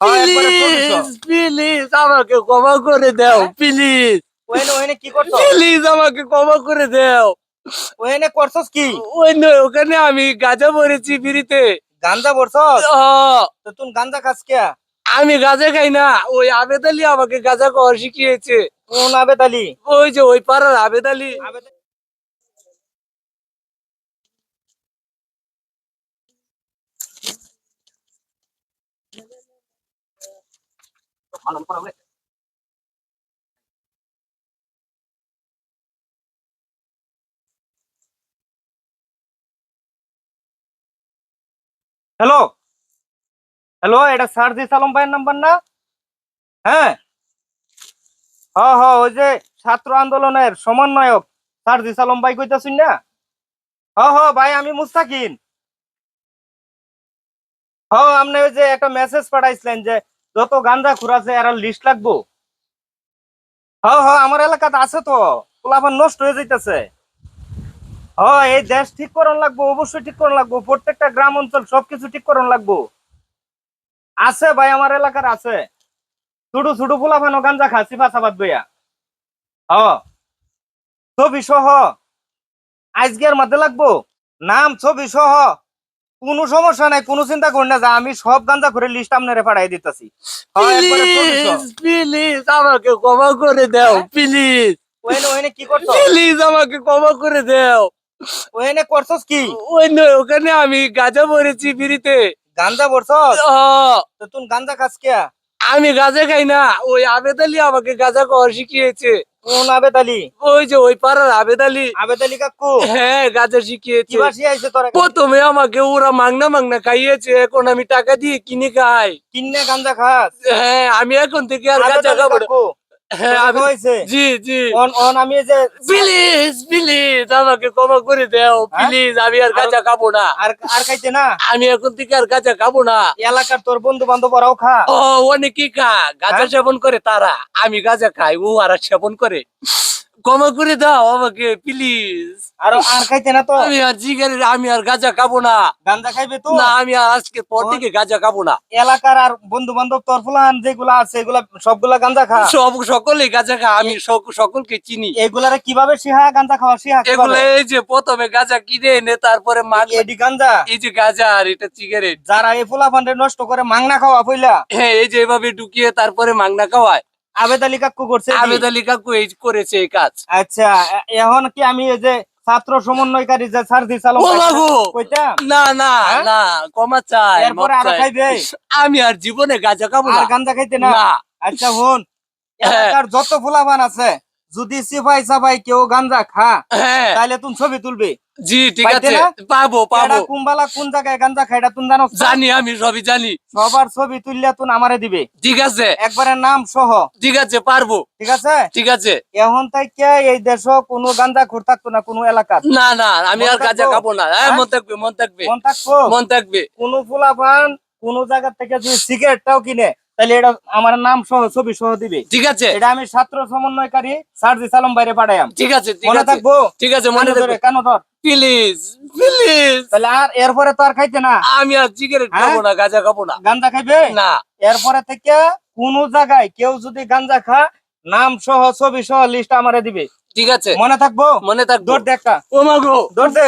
হ্যাঁ, একবারে চব্বিশশো। প্লিজ প্লিজ আমাকে ক্ষমা করে দাও হ্যাঁ? প্লিজ কি করছ? প্লিজ আমাকে ক্ষমা করে দাও। করছস কি? ওখানে আমি গাঁজা ভরেছি ফিরিতে গাঞ্জা করছস আহ, তো তুই গাঞ্জা খাস কে? আমি গাঁজা খাই না ওই আবেদ আলী আমাকে গাঁজা খাওয়া শিখিয়েছে। কোন আবেদ আলী? ওই যে ওই পাড়ার আবেদ আলী। আবেদ হ্যালো হ্যালো এটা সারজিস আলম ভাইয়ের নাম্বার না? হ্যাঁ? হ হ ওই যে ছাত্র আন্দোলনের সমন্বয়ক সারজিস আলম ভাই কইতাছুন না? হ হ ভাই, আমি মুস্তাকিন। হ আপনি ওই যে একটা মেসেজ পাঠাইছিলেন যে যত গান্দা খুরাছে এর লিস্ট লাগবো। হ হ, আমার এলাকাতে আছে তো। পোলাপান নষ্ট হয়ে যাইতেছে। হ, এই দেশ ঠিক করন লাগবো, অবশ্যই ঠিক করন লাগবো। প্রত্যেকটা গ্রাম অঞ্চল সবকিছু ঠিক করন লাগবো। আছে ভাই, আমার এলাকার আছে। ছোট ছোট পোলাপানো গাঞ্জা খাসি ফাঁসাবাদ বইয়া। হ, ছবি সহ। আজকের মধ্যে লাগবো। নাম, ছবি সহ। কোনো সমস্যা নাই কোনো চিন্তা করি না যে আমি সব গাঞ্জা করে লিস্ট আপনারে পাঠাই দিতেছি। প্লিজ প্লিজ আমাকে ক্ষমা করে দাও প্লিজ ওইনে ওইনে কি করছ? প্লিজ আমাকে ক্ষমা করে দাও। ওইনে করছস কি? ওই নয় ওখানে আমি গাঁজা ভরেছি ফিরিতে। গাঞ্জা করছস আহ, তো তুই গাঞ্জা খাস কে? আমি গাঁজা খাই না ওই আবেদ আলী আমাকে গাঁজা খাওয়া শিখিয়েছে। কোন আবেদ আলী ওই যে ওই পাড়ার আবেদ আলী আবেদ আলী কাকু? হ্যাঁ গাজর শিখিয়েছে। প্রথমে আমাকে ওরা মাংনা মাংনা খাইয়েছে এখন আমি টাকা দিয়ে কিনে খাই। কিনে গাঞ্জা খাস? হ্যাঁ আমি এখন থেকে আর গাঁজা খাব হ্যাঁ জি জি। আমি যে প্লিজ প্লিজ আমাকে ক্ষমা করে দাও হ্যাঁ? প্লিজ আমি আর খাব না। আর আর খাইতে না? আমি এখন থেকে আর খাব না। এলাকার তোর বন্ধু খা। ও অনেকেই খা। গাঁজা হ্যাঁ? সেবন করে তারা। আমি গাঁজা খাই ও আর সেবন করে। ক্ষমা করে দাও আমাকে প্লিজ আর আর খাইতে না তো। আমি আর জিগারে আমি আর গাঁজা খাব না। গাঞ্জা খাইবে তো? না আমি আর আজকে পর থেকে গাঁজা খাব না। এলাকার আর বন্ধু বান্ধব তোর ফুলান যেগুলা আছে এগুলা সবগুলা গাঞ্জা খা। সব সকলে গাঁজা খা আমি সক- সকলকে চিনি। এগুলারে কীভাবে সিহা গাঞ্জা খাওয়া সিহা এগুলো এই যে প্রথমে গাঁজা কিনে এনে তারপরে মাগ এডি গাঞ্জা এই যে গাঁজা আর এটা সিগারেট যারা এই ফুলা ফান্ডে নষ্ট করে মাংনা খাওয়া পইলা হ্যাঁ এই যে এভাবে ঢুকিয়ে তারপরে মাংনা খাওয়ায়। আবেদ আলী কাকু করছে? আবেদ আলী কাকু এই করেছে এই কাজ আচ্ছা এখন কি আমি এই যে ছাত্র সমন্বয়কারী যে সারদি চালক না না হ্যাঁ? না কমা চাই এরপরে আরও। খাইবে? আমি আর জীবনে গাঁজা খাব না আর গাঞ্জা খাইতে না আচ্ছা হন হ্যাঁ। এলাকার যত ফুলাবান আছে যদি সিপাই সাপাই কেউ গাঞ্জা খা হ্যাঁ তাহলে তুমি ছবি তুলবে জি ঠিক আছে। পাবো পাবো। কুম্বালা কোন জায়গায় গাঞ্জা খাইটা তুমি জানো? জানি আমি সবই জানি। সবার ছবি তুললে তুমি আমারে দিবে। ঠিক আছে। একবারে নাম সহ। ঠিক আছে পারব। ঠিক আছে? ঠিক আছে। এখন থেকে এই দেশ কোনো গাঞ্জা খুর থাকতো না কোনো এলাকার? না না আমি আর গাঁজা খাব না। হ্যাঁ? মন থাকবে মন থাকবে। মন থাকব মন থাকবে। কোন ফুলাফান কোন জায়গা থেকে যদি সিগারেটটাও কিনে তাহলে এটা আমার নাম সহ ছবি সহ দিবে। ঠিক আছে। এটা আমি ছাত্র সমন্বয়কারী সার্জি সালম বাইরে পাঠাইম ঠিক আছে মনে থাকব? ঠিক আছে মনে থাকবে ধরে কেন ধর। Please please. তাহলে আর এরপরে তো আর খাইতে না? আমি আর সিগারেট হ্যাঁ? খাব না গাঁজা খাব না। গাঞ্জা খাইবে? না। এরপরে থেকে কোন জায়গায় কেউ যদি গাঞ্জা খা নাম সহ ছবি সহ লিস্ট আমারে দিবে। ঠিক আছে। মনে থাকব? মনে থাকবে। দৌড় দে একটা। ও মাগো দৌড় দে।